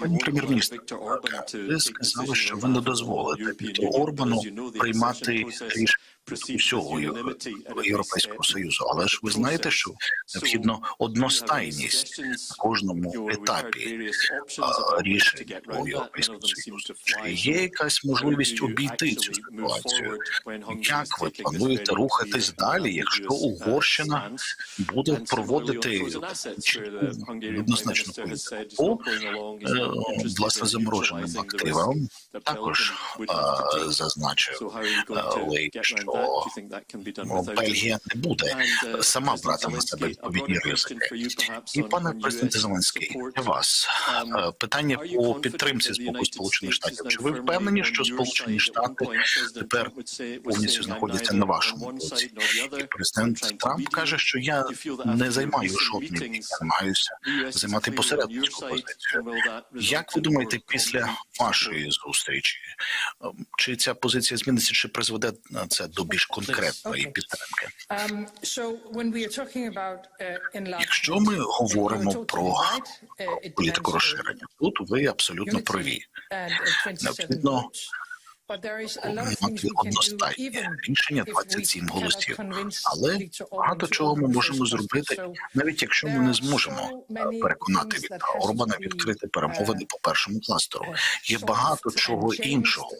Пані прем'єр-міністр, ви сказали, що ви не дозволите Орбану приймати рішення усього Європейського Союзу. Але ж ви знаєте, що необхідно одностайність на кожному етапі рішень у Європейському Союзі. Чи є якась можливість обійти цю ситуацію? Як ви плануєте рухатись далі, якщо Угорщина буде проводити політику по е, власне замороженим активам? Також е, зазначив е, Лейк, що ну, Бельгія не буде сама брати на себе відповідні ризики. І пане президенте Зеленський, для вас е, питання по підтримці з боку Сполучених Штатів. Чи ви впевнені, що Сполучені Штати тепер повністю знаходяться на вашому боці? І президент Трамп каже, що я не займаю я намагаюся займати посередницьку позицію. Як ви думаєте, після вашої зустрічі чи ця позиція зміниться, чи призведе на це до більш конкретної підтримки? Um, uh, Якщо ми говоримо про. Uh, політику розширення, тут ви абсолютно праві. and, 27 Необхідно votes. But there is a lot of things мати одностайне рішення if we 27 cannot голосів. Але багато чого ми можемо зробити, навіть якщо ми не зможемо е, переконати Віктора to Орбана відкрити перемовини uh, по першому кластеру. Є багато чого іншого.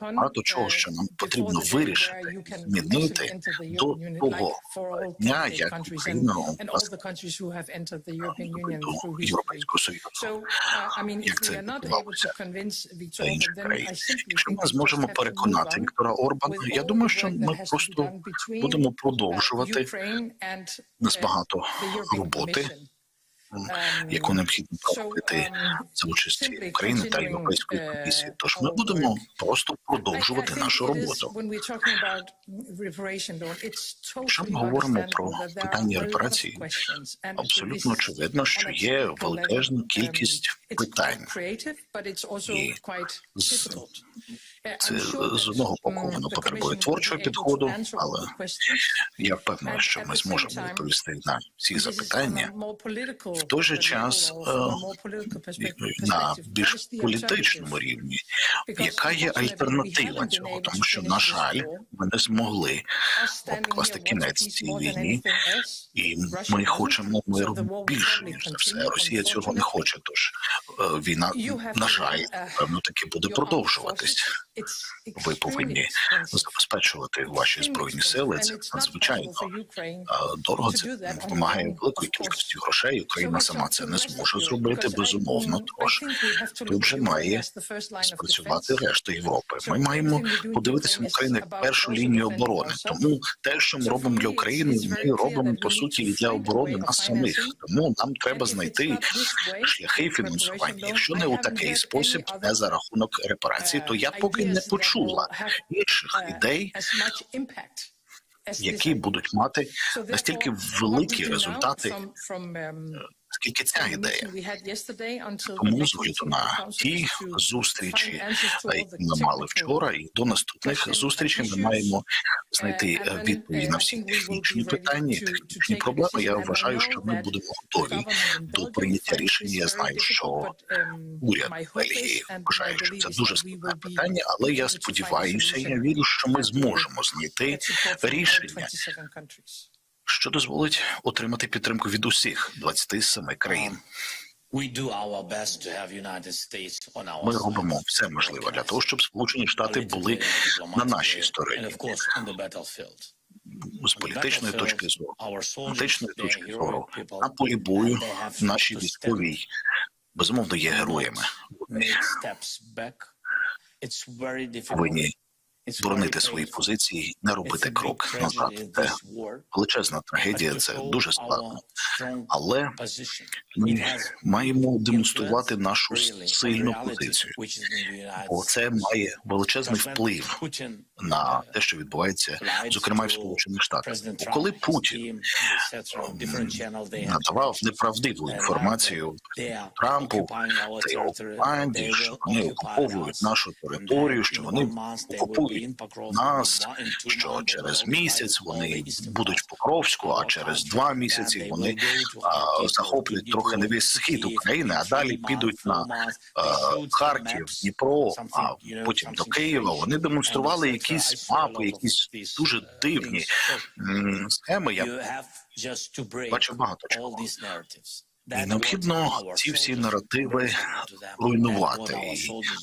Багато чого, uh, що нам потрібно вирішити, змінити до того дня, як Україна до. Європейського Союзу. Uh, Як це відбувалося та інших країн. Якщо ми зможемо переконати Віктора Орбана, я думаю, що ми просто будемо uh, продовжувати нас uh, багато роботи, Commission. яку необхідно проводити um, за участі України та Європейської uh, комісії. Тож ми будемо просто продовжувати нашу роботу. Якщо ми говоримо про питання and абсолютно очевидно, що є величезна um, кількість питань. І Uh, Це з одного mm, боку воно потребує творчого підходу, але я впевнений, що ми зможемо відповісти на is запитання. В той же час е, на більш політичному рівні, яка є альтернатива цього? Тому що, на жаль, ми не змогли покласти wants кінець цій війні, і ми хочемо миру більше ніж за все. Росія цього не хоче. Тож е, війна на жаль, uh, певно, таки буде продовжуватись. Ви повинні забезпечувати ваші збройні сили. Це надзвичайно е, дорого. Це вимагає великої кількості грошей. Україна сама це не зможе зробити. Безумовно, mm, тож тут вже має спрацювати решта Європи. Ми маємо подивитися на Україну як першу лінію оборони. Тому те, що ми робимо для України, ми робимо по суті і для оборони нас самих. Тому нам треба знайти шляхи фінансування. Якщо не у такий спосіб, не за рахунок репарацій, то я uh, поки не почула інших uh, ідей, які будуть мати настільки великі результати, from- from, um, скільки ця ідея. Тому next з огляду meeting of the на ті зустрічі, які ми мали вчора, і до наступних зустрічей ми маємо знайти Uh, е, відповіді uh, на всі технічні питання, технічні проблеми. Я вважаю, що ми будемо готові до прийняття рішення. Я знаю, що um, уряд Бельгії вважає, що це дуже складне питання, але я сподіваюся, я вірю, що ми зможемо знайти рішення, 27 countries. Що дозволить отримати підтримку від усіх 27 країн. Ми робимо все можливе для того, щоб Сполучені Штати були на нашій стороні. З політичної точки зору, політичної точки зору, на полі бою наші військові безумовно є героями. Вони повинні боронити свої позиції, не робити крок назад. Це величезна трагедія, це дуже складно. Але ми маємо демонструвати нашу сильну позицію, бо це має величезний вплив на uh, те, що відбувається, зокрема й в Сполучених Штатах. Бо коли Путін have надавав неправдиву інформацію Трампу та його territory. що вони окуповують нашу територію, що вони окупують нас, що через місяць вони будуть в Покровську, а через два місяці вони а, захоплять трохи не весь схід України, а далі підуть на е, Харків, Дніпро, а потім до Києва. Вони демонстрували якісь мапи, якісь дуже дивні схеми. Я бачив багато чого. І необхідно ці всі наративи руйнувати.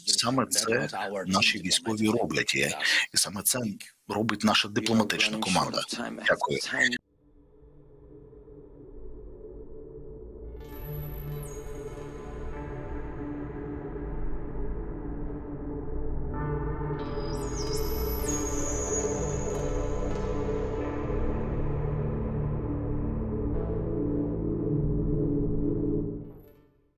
І саме це наші військові роблять. І, саме це робить наша дипломатична команда. Дякую.